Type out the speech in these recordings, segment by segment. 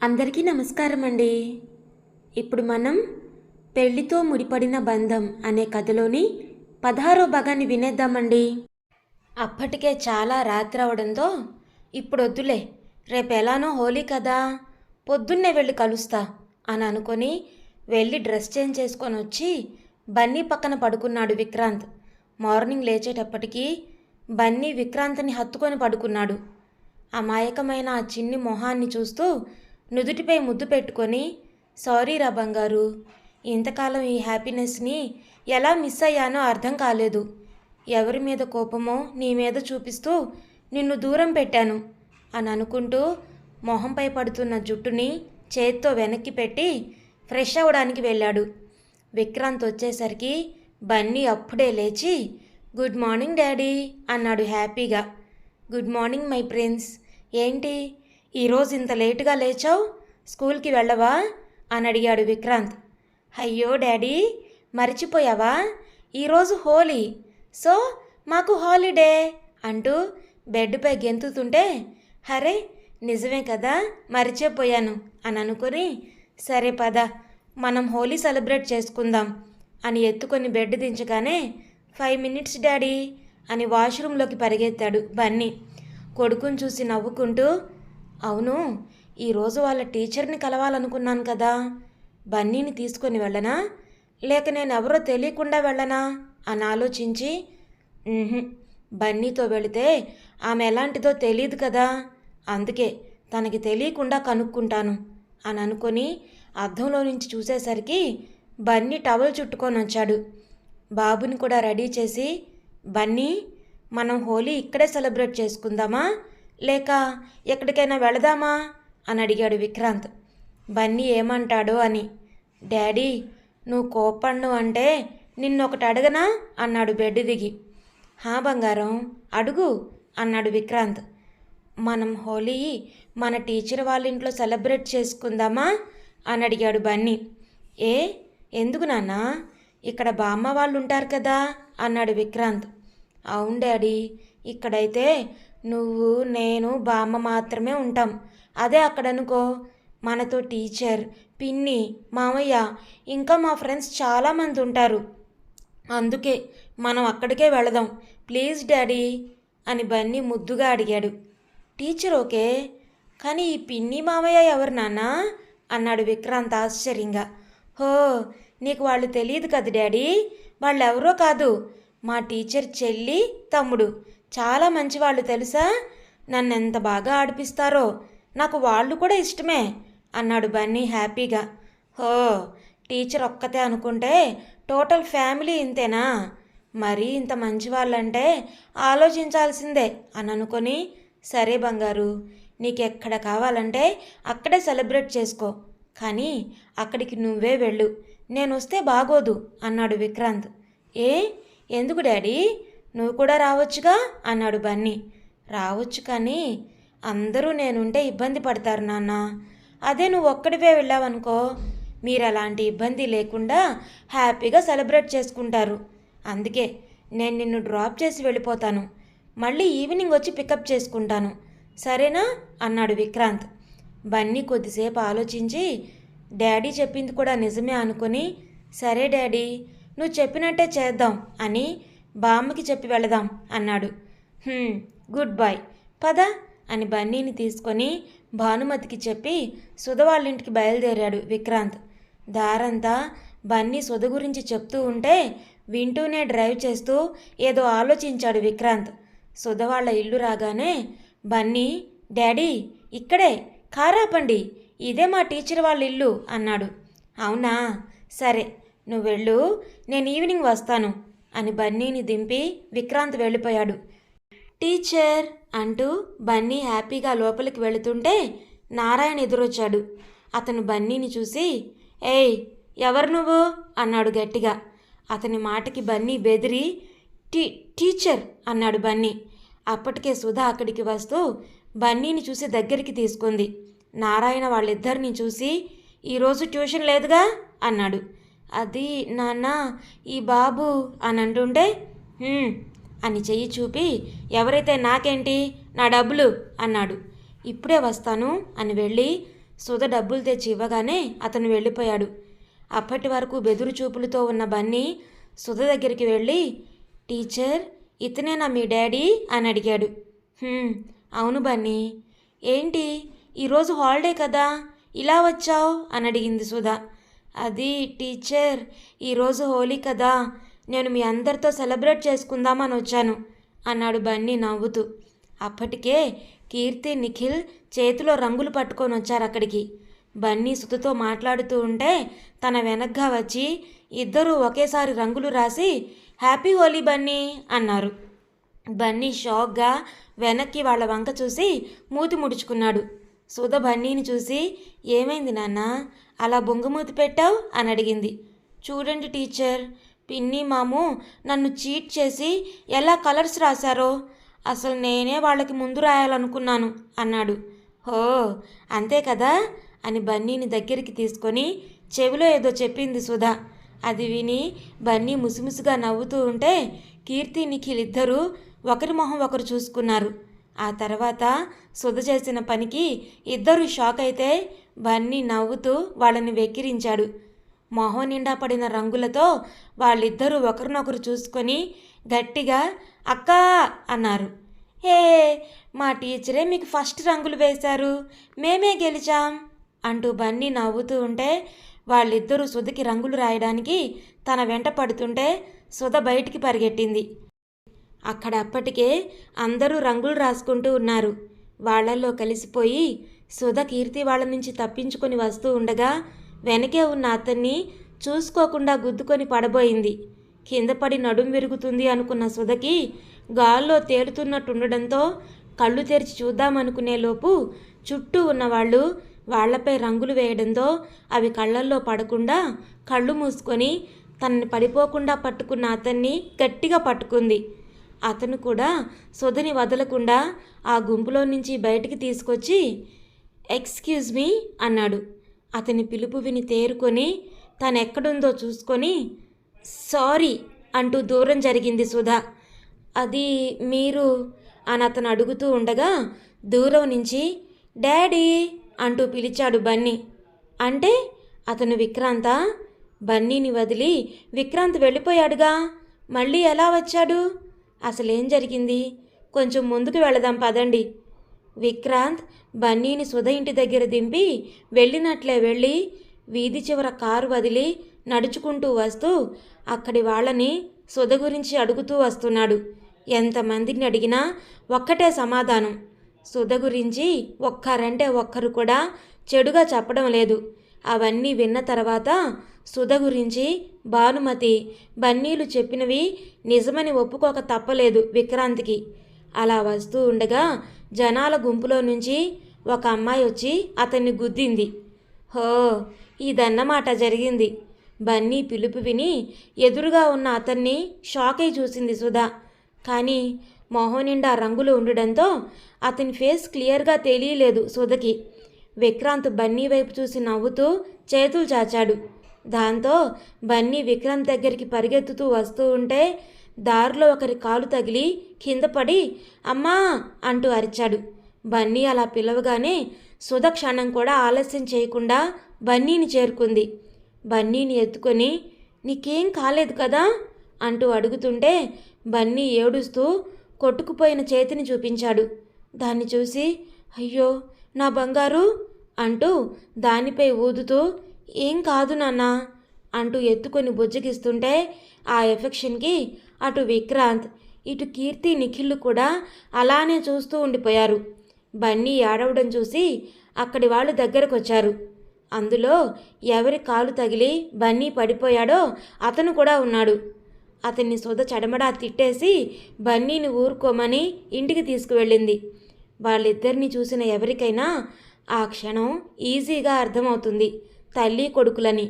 అందరికీ నమస్కారం అండి ఇప్పుడు మనం పెళ్ళితో ముడిపడిన బంధం అనే కథలోని పదహారో భాగాన్ని వినేద్దామండి. అప్పటికే చాలా రాత్రి అవడంతో ఇప్పుడు వద్దులే రేపు ఎలానో హోలీ కదా పొద్దున్నే వెళ్ళి కలుస్తా అని అనుకొని వెళ్ళి డ్రెస్ చేంజ్ చేసుకొని వచ్చి బన్నీ పక్కన పడుకున్నాడు విక్రాంత్. మార్నింగ్ లేచేటప్పటికీ బన్నీ విక్రాంత్ని హత్తుకొని పడుకున్నాడు. అమాయకమైన ఆ చిన్ని మొహాన్ని చూస్తూ నుదుటిపై ముద్దు పెట్టుకొని సారీ రా బంగారు ఇంతకాలం ఈ హ్యాపీనెస్ని ఎలా మిస్ అయ్యానో అర్థం కాలేదు. ఎవరి మీద కోపమో నీ మీద చూపిస్తూ నిన్ను దూరం పెట్టాను అని అనుకుంటూ మొహంపై పడుతున్న జుట్టుని చేత్తో వెనక్కి పెట్టి ఫ్రెష్ అవ్వడానికి వెళ్ళాడు. విక్రాంత్ వచ్చేసరికి బన్నీ అప్పుడే లేచి గుడ్ మార్నింగ్ డాడీ అన్నాడు హ్యాపీగా. గుడ్ మార్నింగ్ మై ప్రిన్స్ ఏంటి? ఈరోజు ఇంత లేటుగా లేచావు? స్కూల్కి వెళ్ళవా? అని అడిగాడు విక్రాంత్. అయ్యో డాడీ మర్చిపోయావా? ఈరోజు హోలీ. సో మాకు హాలిడే అంటూ బెడ్పై గెంతుతుంటే హరే నిజమే కదా మర్చిపోయాను అని అనుకుని సరే పద మనం హోలీ సెలబ్రేట్ చేసుకుందాం అని ఎత్తుకొని బెడ్ దించగానే ఫైవ్ మినిట్స్ డాడీ అని వాష్రూమ్లోకి పరిగెత్తాడు బన్నీ. కొడుకుని చూసి నవ్వుకుంటూ అవును ఈరోజు వాళ్ళ టీచర్ని కలవాలనుకున్నాను కదా. బన్నీని తీసుకొని వెళ్ళనా? లేక నేను ఎవరో తెలియకుండా వెళ్ళనా? అని ఆలోచించి బన్నీతో వెళితే ఆమె ఎలాంటిదో తెలియదు కదా. అందుకే తనకి తెలియకుండా కనుక్కుంటాను అని అనుకొని అద్దంలో నుంచి చూసేసరికి బన్నీ టవల్ చుట్టుకొని వచ్చాడు. బాబుని కూడా రెడీ చేసి బన్నీ మనం హోలీ ఇక్కడే సెలబ్రేట్ చేసుకుందామా? లేక ఎక్కడికైనా వెళదామా? అని అడిగాడు విక్రాంత్. బన్నీ ఏమంటాడు అని. డాడీ నువ్వు కోపడ్ను అంటే నిన్నొకటి అడగనా? అన్నాడు బెడ్ దిగి. హా బంగారం అడుగు అన్నాడు విక్రాంత్. మనం హోలీ మన టీచర్ వాళ్ళ ఇంట్లో సెలబ్రేట్ చేసుకుందామా? అని అడిగాడు బన్నీ. ఏ ఎందుకు నాన్న? ఇక్కడ బామ్మ వాళ్ళు ఉంటారు కదా అన్నాడు విక్రాంత్. అవును డాడీ ఇక్కడైతే నువ్వు నేను బామ్మ మాత్రమే ఉంటాం. అదే అక్కడ అనుకో మనతో టీచర్ పిన్ని మామయ్య ఇంకా మా ఫ్రెండ్స్ చాలామంది ఉంటారు. అందుకే మనం అక్కడికే వెళదాం. ప్లీజ్ డాడీ అని బన్నీ ముద్దుగా అడిగాడు. టీచర్ ఓకే కానీ ఈ పిన్ని మామయ్య ఎవరు నాన్నా? అన్నాడు విక్రాంత్ ఆశ్చర్యంగా. హో నీకు వాళ్ళు తెలియదు కదా డాడీ? వాళ్ళెవరో కాదు. మా టీచర్ చెల్లి తమ్ముడు. చాలా మంచి వాళ్ళు తెలుసా? నన్ను ఎంత బాగా ఆడిపిస్తారో? నాకు వాళ్ళు కూడా ఇష్టమే అన్నాడు బన్నీ హ్యాపీగా. హో టీచర్ ఒక్కతే అనుకుంటే టోటల్ ఫ్యామిలీ ఇంతేనా? మరీ ఇంత మంచి వాళ్ళంటే ఆలోచించాల్సిందే అని అనుకొని సరే బంగారు నీకు ఎక్కడ కావాలంటే అక్కడే సెలబ్రేట్ చేసుకో. కానీ అక్కడికి నువ్వే వెళ్ళు నేను వస్తే బాగోదు అన్నాడు విక్రాంత్. ఏ? ఎందుకు డాడీ? నువ్వు కూడా రావచ్చుగా? అన్నాడు బన్నీ. రావచ్చు కానీ అందరూ నేనుంటే ఇబ్బంది పడతారు నాన్న. అదే నువ్వు ఒక్కడివే వెళ్ళావనుకో మీరు అలాంటి ఇబ్బంది లేకుండా హ్యాపీగా సెలబ్రేట్ చేసుకుంటారు. అందుకే నేను నిన్ను డ్రాప్ చేసి వెళ్ళిపోతాను. మళ్ళీ ఈవినింగ్ వచ్చి పికప్ చేసుకుంటాను. సరేనా? అన్నాడు విక్రాంత్. బన్నీ కొద్దిసేపు ఆలోచించి డాడీ చెప్పింది కూడా నిజమే అనుకుని సరే డాడీ నువ్వు చెప్పినట్టే చేద్దాం అని బామ్మకి చెప్పి వెళదాం అన్నాడు. గుడ్ బాయ్ పద అని బన్నీని తీసుకొని భానుమతికి చెప్పి సుధ వాళ్ళ ఇంటికి బయలుదేరాడు విక్రాంత్. దారంతా బన్నీ సుధ గురించి చెప్తూ ఉంటే వింటూనే డ్రైవ్ చేస్తూ ఏదో ఆలోచించాడు విక్రాంత్. సుధ వాళ్ళ ఇల్లు రాగానే బన్నీ డాడీ ఇక్కడే కారాపండి ఇదే మా టీచర్ వాళ్ళ ఇల్లు అన్నాడు. అవునా? సరే నువ్వు వెళ్ళు నేను ఈవినింగ్ వస్తాను. అని బన్నీని దింపి విక్రాంత్ వెళ్ళిపోయాడు. టీచర్ అంటూ బన్నీ హ్యాపీగా లోపలికి వెళుతుంటే నారాయణ ఎదురొచ్చాడు. అతను బన్నీని చూసి ఏయ్ ఎవరు నువ్వు? అన్నాడు గట్టిగా. అతని మాటకి బన్నీ బెదిరి టీ టీచర్ అన్నాడు బన్నీ. అప్పటికే సుధా అక్కడికి వస్తూ బన్నీని చూసి దగ్గరికి తీసుకుంది. నారాయణ వాళ్ళిద్దరిని చూసి ఈరోజు ట్యూషన్ లేదుగా? అన్నాడు. అది నాన్న ఈ బాబు అని అంటుంటే అని చెయ్యి చూపి ఎవరైతే నాకేంటి నా డబ్బులు అన్నాడు. ఇప్పుడే వస్తాను అని వెళ్ళి సుధ డబ్బులు తెచ్చి ఇవ్వగానే అతను వెళ్ళిపోయాడు. అప్పటి వరకు బెదురు చూపులతో ఉన్న బన్నీ సుధ దగ్గరికి వెళ్ళి టీచర్ ఇతనేనా మీ డాడీ అని అడిగాడు. అవును బన్నీ. ఏంటి ఈరోజు హాలిడే కదా ఇలా వచ్చావు అని అడిగింది సుధ. అది టీచర్ ఈరోజు హోలీ కదా నేను మీ అందరితో సెలబ్రేట్ చేసుకుందామని వచ్చాను అన్నాడు బన్నీ నవ్వుతూ. అప్పటికే కీర్తి నిఖిల్ చేతిలో రంగులు పట్టుకొని వచ్చారు అక్కడికి. బన్నీ సుధతో మాట్లాడుతూ ఉంటే తన వెనక్గా వచ్చి ఇద్దరూ ఒకేసారి రంగులు రాసి హ్యాపీ హోలీ బన్నీ అన్నారు. బన్నీ షాక్గా వెనక్కి వాళ్ళ వంక చూసి మూతి ముడుచుకున్నాడు. సుధ బన్నీని చూసి ఏమైంది నాన్న? అలా బొంగుమూతి పెట్టావు? అని అడిగింది. చూడండి టీచర్ పిన్ని మాము నన్ను చీట్ చేసి ఎలా కలర్స్ రాశారో అసలు నేనే వాళ్ళకి ముందు రాయాలనుకున్నాను అన్నాడు. హో అంతే కదా? అని బన్నీని దగ్గరికి తీసుకొని చెవిలో ఏదో చెప్పింది సుధా. అది విని బన్నీ ముసిముసిగా నవ్వుతూ ఉంటే కీర్తి నిఖిల్ ఇద్దరూ ఒకరి మొహం ఒకరు చూసుకున్నారు. ఆ తర్వాత సుధ చేసిన పనికి ఇద్దరు షాక్ అయితే బన్నీ నవ్వుతూ వాళ్ళని వెక్కిరించాడు. మొహం నిండా పడిన రంగులతో వాళ్ళిద్దరూ ఒకరినొకరు చూసుకొని గట్టిగా అక్కా అన్నారు. హే మా టీచరే మీకు ఫస్ట్ రంగులు వేశారు. మేమే గెలిచాం అంటూ బన్నీ నవ్వుతూ ఉంటే వాళ్ళిద్దరూ సుధకి రంగులు రాయడానికి తన వెంట పడుతుంటే సుధ బయటికి పరిగెట్టింది. అక్కడ అప్పటికే అందరూ రంగులు రాసుకుంటూ ఉన్నారు. వాళ్ళల్లో కలిసిపోయి సుధ కీర్తి వాళ్ళ నుంచి తప్పించుకొని వస్తూ ఉండగా వెనకే ఉన్న అతన్ని చూసుకోకుండా గుద్దుకొని పడబోయింది. కింద పడి నడుం విరుగుతుంది అనుకున్న సుధకి గాల్లో తేలుతున్నట్టుండడంతో కళ్ళు తెరిచి చూద్దామనుకునే లోపు చుట్టూ ఉన్నవాళ్ళు వాళ్ళపై రంగులు వేయడంతో అవి కళ్ళల్లో పడకుండా కళ్ళు మూసుకొని తనని పడిపోకుండా పట్టుకున్న అతన్ని గట్టిగా పట్టుకుంది. అతను కూడా సుధని వదలకుండా ఆ గుంపులో నుంచి బయటికి తీసుకొచ్చి ఎక్స్క్యూజ్ మీ అన్నాడు. అతని పిలుపు విని తేరుకొని తనెక్కడుందో చూసుకొని సారీ అంటూ దూరం జరిగింది సుధా. అది మీరు అని అతను అడుగుతూ ఉండగా దూరం నుంచి డాడీ అంటూ పిలిచాడు బన్నీ. అంటే అతను విక్రాంత? బన్నీని వదిలి విక్రాంత్ వెళ్ళిపోయాడుగా? మళ్ళీ ఎలా వచ్చాడు? అసలేం జరిగింది? కొంచెం ముందుకు వెళదాం పదండి. విక్రాంత్ బన్నీని సుధ ఇంటి దగ్గర దింపి వెళ్ళినట్లే వెళ్ళి వీధి చివర కారు వదిలి నడుచుకుంటూ వస్తూ అక్కడి వాళ్ళని సుధ గురించి అడుగుతూ వస్తున్నాడు. ఎంతమందిని అడిగినా ఒక్కటే సమాధానం. సుధ గురించి ఒక్కరంటే ఒక్కరు కూడా చెడుగా చెప్పడం లేదు. అవన్నీ విన్న తర్వాత సుధ గురించి భానుమతి బన్నీలు చెప్పినవి నిజమని ఒప్పుకోక తప్పలేదు విక్రాంత్కి. అలా వస్తూ ఉండగా జనాల గుంపులో నుంచి ఒక అమ్మాయి వచ్చి అతన్ని గుద్దింది. హో ఇదన్నమాట జరిగింది. బన్నీ పిలుపు విని ఎదురుగా ఉన్న అతన్ని షాక్ అయి చూసింది సుధా. కానీ మొహం నిండా రంగులు ఉండడంతో అతని ఫేస్ క్లియర్గా తెలియలేదు సుధకి. విక్రాంత్ బన్నీ వైపు చూసి నవ్వుతూ చేతులు చాచాడు. దాంతో బన్నీ విక్రాంత్ దగ్గరికి పరిగెత్తుతూ వస్తూ ఉంటే దారిలో ఒకరి కాలు తగిలి కింద పడి అమ్మా అంటూ అరిచాడు. బన్నీ అలా పిలవగానే సుధ క్షణం కూడా ఆలస్యం చేయకుండా బన్నీని చేరుకుంది. బన్నీని ఎత్తుకొని నీకేం కాలేదు కదా? అంటూ అడుగుతుంటే బన్నీ ఏడుస్తూ కొట్టుకుపోయిన చేతిని చూపించాడు. దాన్ని చూసి అయ్యో నా బంగారు అంటూ దానిపై ఊదుతూ ఏం కాదు నాన్న అంటూ ఎత్తుకొని బుజ్జగిస్తుంటే ఆ ఎఫెక్షన్కి అటు విక్రాంత్ ఇటు కీర్తి నిఖిల్లు కూడా అలానే చూస్తూ ఉండిపోయారు. బన్నీ ఏడవడం చూసి అక్కడి వాళ్ళు దగ్గరకు వచ్చారు అందులో ఎవరి కాలు తగిలి బన్నీ పడిపోయాడో అతను కూడా ఉన్నాడు. అతన్ని సొద చడమడా తిట్టేసి బన్నీని ఊరుకోమని ఇంటికి తీసుకువెళ్ళింది. వాళ్ళిద్దరిని చూసిన ఎవరికైనా ఆ క్షణం ఈజీగా అర్థమవుతుంది తల్లి కొడుకులని.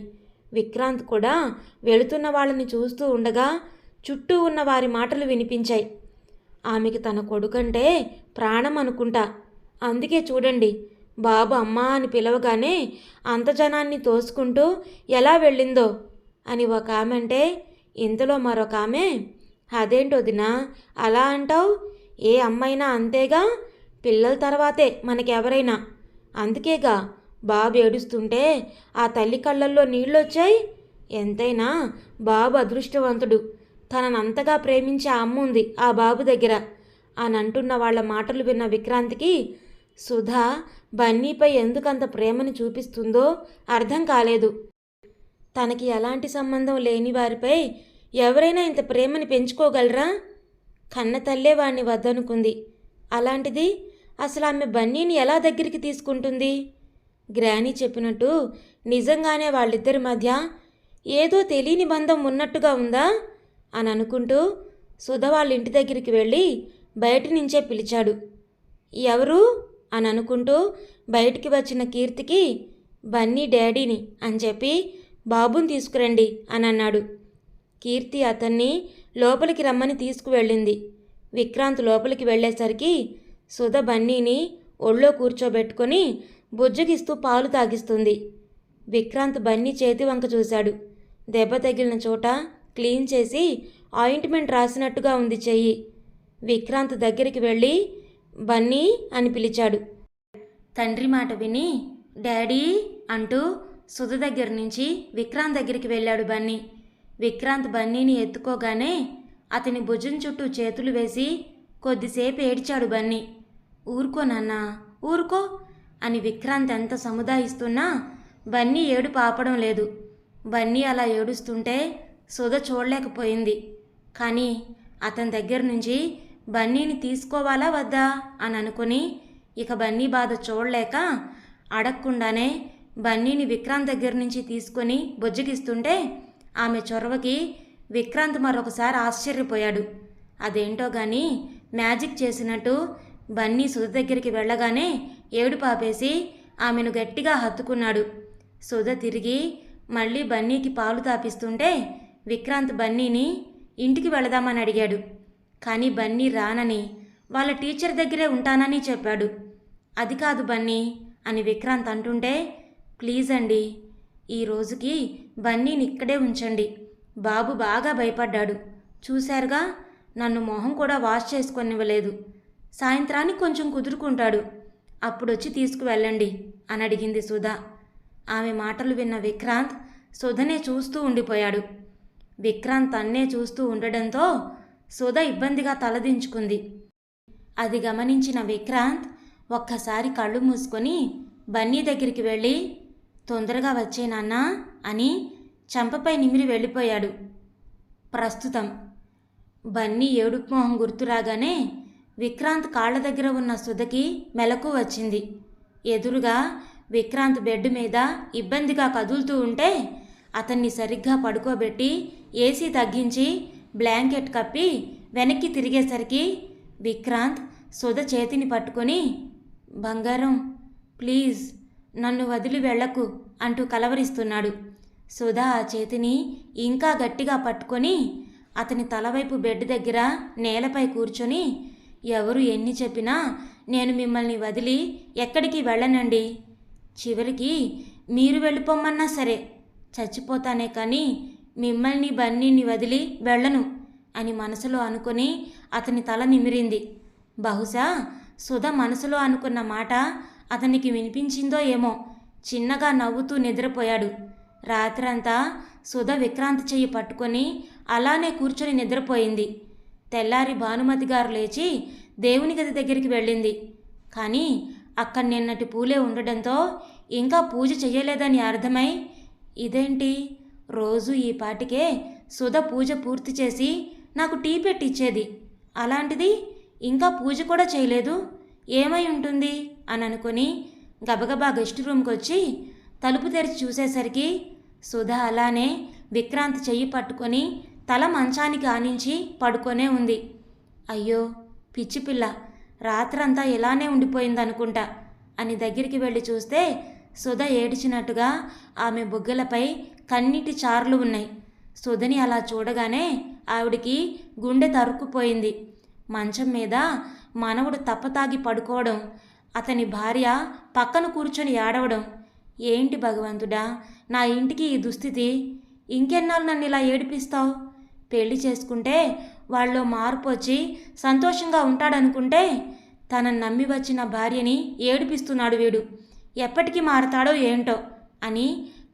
విక్రాంత్ కూడా వెళుతున్న వాళ్ళని చూస్తూ ఉండగా చుట్టూ ఉన్న వారి మాటలు వినిపించాయి. ఆమెకి తన కొడుకంటే ప్రాణం అనుకుంటా. అందుకే చూడండి బాబు అమ్మా అని పిలవగానే అంత జనాన్ని తోసుకుంటూ ఎలా వెళ్ళిందో అని ఒక ఆమె అంటే ఇంతలో మరొక ఆమె అదేంటో దినా అలా అంటావు? ఏ అమ్మైనా అంతేగా? పిల్లల తర్వాతే మనకెవరైనా. అందుకేగా బాబు ఏడుస్తుంటే ఆ తల్లి కళ్ళల్లో నీళ్ళొచ్చాయి? ఎంతైనా బాబు అదృష్టవంతుడు. తననంతగా ప్రేమించే అమ్మ ఉంది ఆ బాబు దగ్గర. అని అంటున్న వాళ్ళ మాటలు విన్న విక్రాంతికి సుధా బన్నీపై ఎందుకంత ప్రేమని చూపిస్తుందో అర్థం కాలేదు. తనకి ఎలాంటి సంబంధం లేని వారిపై ఎవరైనా ఇంత ప్రేమని పెంచుకోగలరా? కన్న తల్లే వాణ్ణి వద్దనుకుంది. అలాంటిది అసలు ఆమె బన్నీని ఎలా దగ్గరికి తీసుకుంటుంది? గ్రానీ చెప్పినట్టు నిజంగానే వాళ్ళిద్దరి మధ్య ఏదో తెలియని బంధం ఉన్నట్టుగా ఉందా? అని అనుకుంటూ సుధ వాళ్ళ ఇంటి దగ్గరికి వెళ్ళి బయట నుంచే పిలిచాడు. ఎవరు? అని అనుకుంటూ బయటికి వచ్చిన కీర్తికి బన్నీ డాడీని అని చెప్పి బాబుని తీసుకురండి అని అన్నాడు. కీర్తి అతన్ని లోపలికి రమ్మని తీసుకువెళ్ళింది. విక్రాంత్ లోపలికి వెళ్ళేసరికి సుధ బన్నీని ఒళ్ళో కూర్చోబెట్టుకొని బుజ్జగిస్తూ పాలు తాగిస్తుంది. విక్రాంత్ బన్నీ చేతి వంక చూశాడు. దెబ్బ తగిలిన చోట క్లీన్ చేసి ఆయింట్మెంట్ రాసినట్టుగా ఉంది చెయ్యి. విక్రాంత్ దగ్గరికి వెళ్ళి బన్నీ అని పిలిచాడు. తండ్రి మాట విని డాడీ అంటూ సుధ దగ్గర నుంచి విక్రాంత్ దగ్గరికి వెళ్ళాడు బన్నీ. విక్రాంత్ బన్నీని ఎత్తుకోగానే అతని భుజం చుట్టూ చేతులు వేసి కొద్దిసేపు ఏడ్చాడు బన్నీ. ఊరుకో నాన్నా ఊరుకో అని విక్రాంత్ ఎంత సముదాయిస్తున్నా బన్నీ ఏడు పాపడం లేదు. బన్నీ అలా ఏడుస్తుంటే సుధ చూడలేకపోయింది. కానీ అతని దగ్గర నుంచి బన్నీని తీసుకోవాలా వద్దా అని అనుకుని ఇక బన్నీ బాధ చూడలేక అడగకుండానే బన్నీని విక్రాంత్ దగ్గర నుంచి తీసుకొని బొజ్జగిస్తుంటే ఆమె చొరవకి విక్రాంత్ మరొకసారి ఆశ్చర్యపోయాడు. అదేంటో గాని మ్యాజిక్ చేసినట్టు బన్నీ సుధ దగ్గరికి వెళ్ళగానే ఏడు పాపేసి ఆమెను గట్టిగా హత్తుకున్నాడు. సుధ తిరిగి మళ్ళీ బన్నీకి పాలు తాపిస్తుంటే విక్రాంత్ బన్నీని ఇంటికి వెళదామని అడిగాడు. కానీ బన్నీ రానని వాళ్ళ టీచర్ దగ్గరే ఉంటానని చెప్పాడు. అది కాదు బన్నీ అని విక్రాంత్ అంటుంటే ప్లీజ్ అండి ఈ రోజుకి బన్నీని ఇక్కడే ఉంచండి. బాబు బాగా భయపడ్డాడు. చూశారుగా నన్ను మొహం కూడా వాష్ చేసుకొనివ్వలేదు. సాయంత్రానికి కొంచెం కుదురుకుంటాడు. అప్పుడొచ్చి తీసుకువెళ్ళండి అని అడిగింది సుధా. ఆమె మాటలు విన్న విక్రాంత్ సుధనే చూస్తూ ఉండిపోయాడు. విక్రాంత్ అన్నే చూస్తూ ఉండడంతో సుధ ఇబ్బందిగా తలదించుకుంది. అది గమనించిన విక్రాంత్ ఒక్కసారి కళ్ళు మూసుకొని బన్నీ దగ్గరికి వెళ్ళి తొందరగా వచ్చేనాన్నా అని చంపపై నిమిరి వెళ్ళిపోయాడు. ప్రస్తుతం. బన్నీ ఏడుపు మొహం గుర్తురాగానే విక్రాంత్ కాళ్ళ దగ్గర ఉన్న సుధకి మెలకు వచ్చింది. ఎదురుగా విక్రాంత్ బెడ్ మీద ఇబ్బందిగా కదులుతూ ఉంటే అతన్ని సరిగ్గా పడుకోబెట్టి ఏసీ తగ్గించి బ్లాంకెట్ కప్పి వెనక్కి తిరిగేసరికి విక్రాంత్ సుధ చేతిని పట్టుకొని బంగారం ప్లీజ్ నన్ను వదిలి వెళ్ళకు అంటూ కలవరిస్తున్నాడు. సుధా ఆ చేతిని ఇంకా గట్టిగా పట్టుకొని అతని తలవైపు బెడ్ దగ్గర నేలపై కూర్చొని ఎవరు ఎన్ని చెప్పినా నేను మిమ్మల్ని వదిలి ఎక్కడికి వెళ్ళనండి. చివరికి మీరు వెళ్ళిపోమన్నా సరే చచ్చిపోతానే కానీ మిమ్మల్ని బన్నీని వదిలి వెళ్ళను అని మనసులో అనుకొని అతని తల నిమిరింది. బహుశా సుధ మనసులో అనుకున్న మాట అతనికి వినిపించిందో ఏమో చిన్నగా నవ్వుతూ నిద్రపోయాడు. రాత్రంతా సుధ విక్రాంతి చెయ్యి పట్టుకొని అలానే కూర్చొని నిద్రపోయింది. తెల్లారి భానుమతి గారు లేచి దేవుని గది దగ్గరికి వెళ్ళింది. కానీ అక్కడ నిన్నటి పూలే ఉండడంతో ఇంకా పూజ చెయ్యలేదని అర్థమై ఇదేంటి? రోజు ఈ పాటికే సుధ పూజ పూర్తి చేసి నాకు టీ పెట్టిచ్చేది. అలాంటిది ఇంకా పూజ కూడా చేయలేదు. ఏమై ఉంటుంది? అని అనుకుని గబగబా గెస్ట్ రూమ్కి వచ్చి తలుపు తెరిచి చూసేసరికి సుధ అలానే విక్రాంత్ చెయ్యి పట్టుకొని తల మంచానికి ఆనించి పడుకొనే ఉంది. అయ్యో పిచ్చి పిల్ల రాత్రంతా ఇలానే ఉండిపోయిందనుకుంటా అని దగ్గరికి వెళ్ళి చూస్తే సుధ ఏడిచినట్టుగా ఆమె బుగ్గలపై కన్నీటి చారులు ఉన్నాయి. సుధని అలా చూడగానే ఆవిడికి గుండె తరుక్కుపోయింది. మంచం మీద మనవడు తప్పతాగి పడుకోవడం అతని భార్య పక్కన కూర్చొని ఏడవడం. ఏంటి భగవంతుడా నా ఇంటికి ఈ దుస్థితి? ఇంకెన్నాళ్ళు నన్ను ఇలా ఏడిపిస్తావు? పెళ్ళి చేసుకుంటే వాళ్ళు మార్పు వచ్చి సంతోషంగా ఉంటాడనుకుంటే తనను నమ్మి వచ్చిన భార్యని ఏడిపిస్తున్నాడు వీడు. ఎప్పటికి మారతాడో ఏంటో అని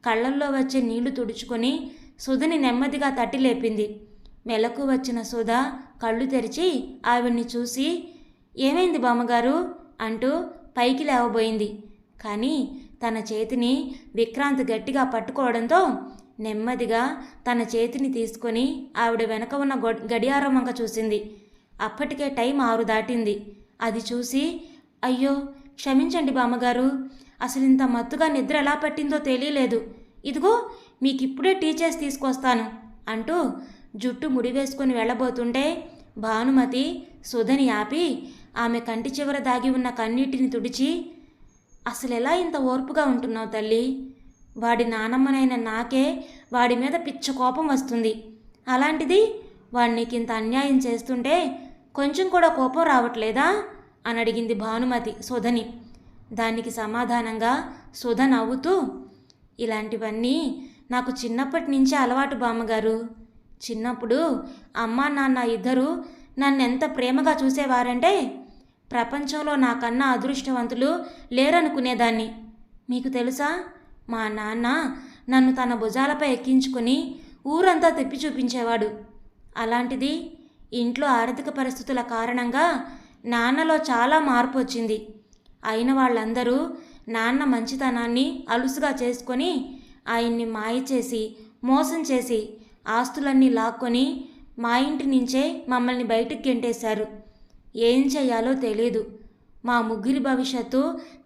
కళ్ళల్లో వచ్చే నీళ్ళు తుడుచుకొని సుధని నెమ్మదిగా తట్టి లేపింది. మెలకు వచ్చిన సుధ కళ్ళు తెరిచి ఆవిడ్ని చూసి ఏమైంది బామ్మగారు? అంటూ పైకి లేవబోయింది. కానీ తన చేతిని విక్రాంత్ గట్టిగా పట్టుకోవడంతో నెమ్మదిగా తన చేతిని తీసుకొని ఆవిడ వెనక ఉన్న గడియారం వంక చూసింది. అప్పటికే టైం ఆరు దాటింది. అది చూసి అయ్యో క్షమించండి బామ్మగారు. అసలు ఇంత మత్తుగా నిద్ర ఎలా పట్టిందో తెలియలేదు. ఇదిగో మీకు ఇప్పుడే టీచర్స్ తీసుకొస్తాను అంటూ జుట్టు ముడివేసుకొని వెళ్ళబోతుంటే భానుమతి సుధని ఆపి ఆమె కంటి చివర దాగి ఉన్న కన్నీటిని తుడిచి అసలు ఎలా ఇంత ఓర్పుగా ఉంటున్నావు తల్లి? వాడి నానమ్మనైన నాకే వాడి మీద పిచ్చ కోపం వస్తుంది. అలాంటిది వాడికి ఇంత అన్యాయం చేస్తుంటే కొంచెం కూడా కోపం రావట్లేదా? అని అడిగింది భానుమతి సుధని. దానికి సమాధానంగా సుధ నవ్వుతూ ఇలాంటివన్నీ నాకు చిన్నప్పటి నుంచే అలవాటు బామ్మగారు. చిన్నప్పుడు అమ్మా నాన్న ఇద్దరు నన్నెంత ప్రేమగా చూసేవారంటే ప్రపంచంలో నాకన్నా అదృష్టవంతులు లేరనుకునేదాన్ని. మీకు తెలుసా? మా నాన్న నన్ను తన భుజాలపై ఎక్కించుకుని ఊరంతా తిప్పి చూపించేవాడు. అలాంటిది ఇంట్లో ఆర్థిక పరిస్థితుల కారణంగా నాన్నలో చాలా మార్పు వచ్చింది. అయిన వాళ్ళందరూ నాన్న మంచితనాన్ని అలుసుగా చేసుకొని ఆయన్ని మాయ చేసి మోసం చేసి ఆస్తులన్నీ లాక్కొని మా ఇంటి నుంచే మమ్మల్ని బయటకు గెంటేశారు. ఏం చేయాలో తెలీదు. మా ముగ్గురి భవిష్యత్తు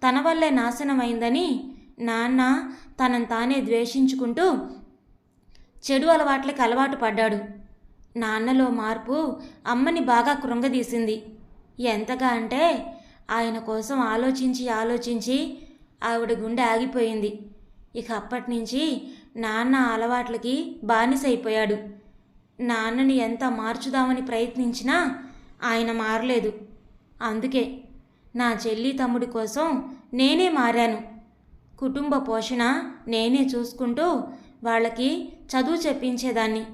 తన వల్లే నాశనమైందని నాన్న తనను తానే ద్వేషించుకుంటూ చెడు అలవాట్లకి అలవాటు పడ్డాడు. నాన్నలో మార్పు అమ్మని బాగా కృంగదీసింది. ఎంతగా అంటే ఆయన కోసం ఆలోచించి ఆలోచించి ఆవిడ గుండె ఆగిపోయింది. ఇక అప్పటి నుంచి నాన్న అలవాట్లకి బానిసైపోయాడు. నాన్నని ఎంత మార్చుదామని ప్రయత్నించినా ఆయన మారలేదు. అందుకే నా చెల్లి తమ్ముడి కోసం నేనే మారాను. కుటుంబ పోషణ నేనే చూసుకుంటూ వాళ్ళకి చదువు చెప్పించేదాన్ని.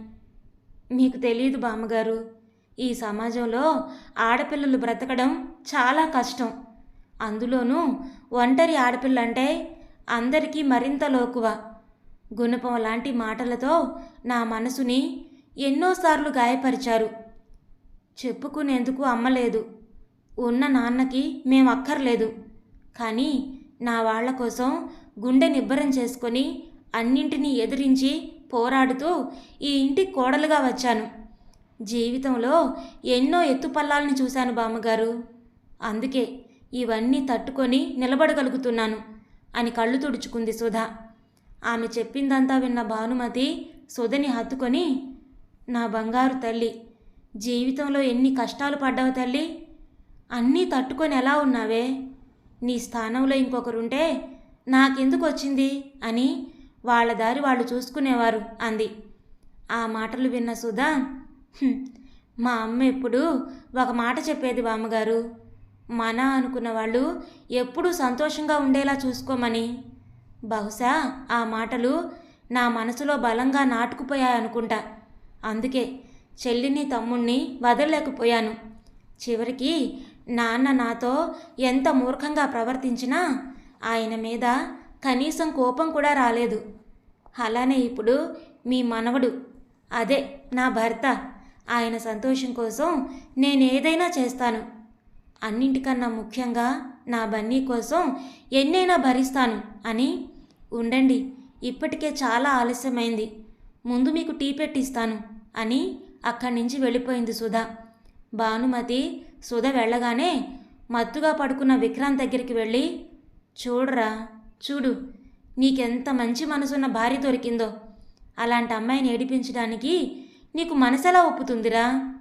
మీకు తెలియదు బామ్మగారు. ఈ సమాజంలో ఆడపిల్లలు బ్రతకడం చాలా కష్టం. అందులోనూ ఒంటరి ఆడపిల్లంటే అందరికీ మరింత లోకువ. గుణపం లాంటి మాటలతో నా మనసుని ఎన్నోసార్లు గాయపరిచారు. చెప్పుకునేందుకు అమ్మలేదు ఉన్న నాన్నకి మేము అక్కర్లేదు. కానీ నా వాళ్ళ కోసం గుండె నిబ్బరం చేసుకొని అన్నింటినీ ఎదిరించి పోరాడుతూ ఈ ఇంటికి కోడలుగా వచ్చాను. జీవితంలో ఎన్నో ఎత్తుపల్లాలను చూశాను బామ్మగారు. అందుకే ఇవన్నీ తట్టుకొని నిలబడగలుగుతున్నాను అని కళ్ళు తుడుచుకుంది సుధా. ఆమె చెప్పిందంతా విన్న భానుమతి సుధని హత్తుకొని నా బంగారు తల్లి జీవితంలో ఎన్ని కష్టాలు పడ్డావు తల్లి? అన్నీ తట్టుకొని ఎలా ఉన్నావే? నీ స్థానంలో ఇంకొకరుంటే నాకెందుకు వచ్చింది అని వాళ్ళ దారి వాళ్ళు చూసుకునేవారు అంది. ఆ మాటలు విన్న సుధా మా అమ్మ ఎప్పుడు ఒక మాట చెప్పేది బామ్మగారు. మన అనుకున్న వాళ్ళు ఎప్పుడూ సంతోషంగా ఉండేలా చూసుకోమని. బహుశా ఆ మాటలు నా మనసులో బలంగా నాటుకుపోయాయనుకుంటా అందుకే చెల్లిని తమ్ముణ్ణి వదలలేకపోయాను. చివరికి నాన్న నాతో ఎంత మూర్ఖంగా ప్రవర్తించినా ఆయన మీద కనీసం కోపం కూడా రాలేదు. అలానే ఇప్పుడు మీ మనవడు. అదే నా భర్త. ఆయన సంతోషం కోసం నేనేదైనా చేస్తాను. అన్నింటికన్నా ముఖ్యంగా నా బన్నీ కోసం ఎన్నైనా భరిస్తాను అని ఉండండి. ఇప్పటికే చాలా ఆలస్యమైంది. ముందు మీకు టీ పెట్టిస్తాను అని అక్కడి నుంచి వెళ్ళిపోయింది సుధా. భానుమతి సుధ వెళ్ళగానే మత్తుగా పడుకున్న విక్రాంత్ దగ్గరికి వెళ్ళి చూడరా చూడు నీకెంత మంచి మనసున్న భార్య దొరికిందో. అలాంటి అమ్మాయిని ఏడిపించడానికి నీకు మనసెలా ఒప్పుతుందిరా?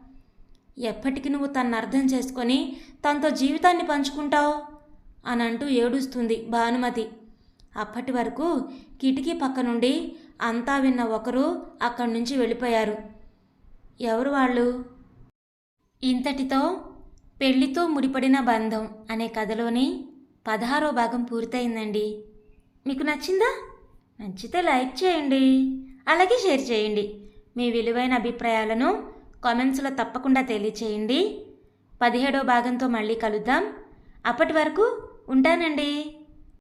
ఎప్పటికి నువ్వు తన్ను అర్థం చేసుకొని తనతో జీవితాన్ని పంచుకుంటావు? అని అంటూ ఏడుస్తుంది భానుమతి. అప్పటి వరకు కిటికీ పక్క నుండి అంతా విన్న ఒకరు అక్కడి నుంచి వెళ్ళిపోయారు. ఎవరు వాళ్ళు? ఇంతటితో పెళ్ళితో ముడిపడిన బంధం అనే కథలోని పదహారో భాగం పూర్తయిందండి. మీకు నచ్చిందా? నచ్చితే లైక్ చేయండి. అలాగే షేర్ చేయండి. మీ విలువైన అభిప్రాయాలను కామెంట్స్లో తప్పకుండా తెలియచేయండి. పదిహేడో భాగంతో మళ్ళీ కలుద్దాం. అప్పటి వరకు ఉంటానండి.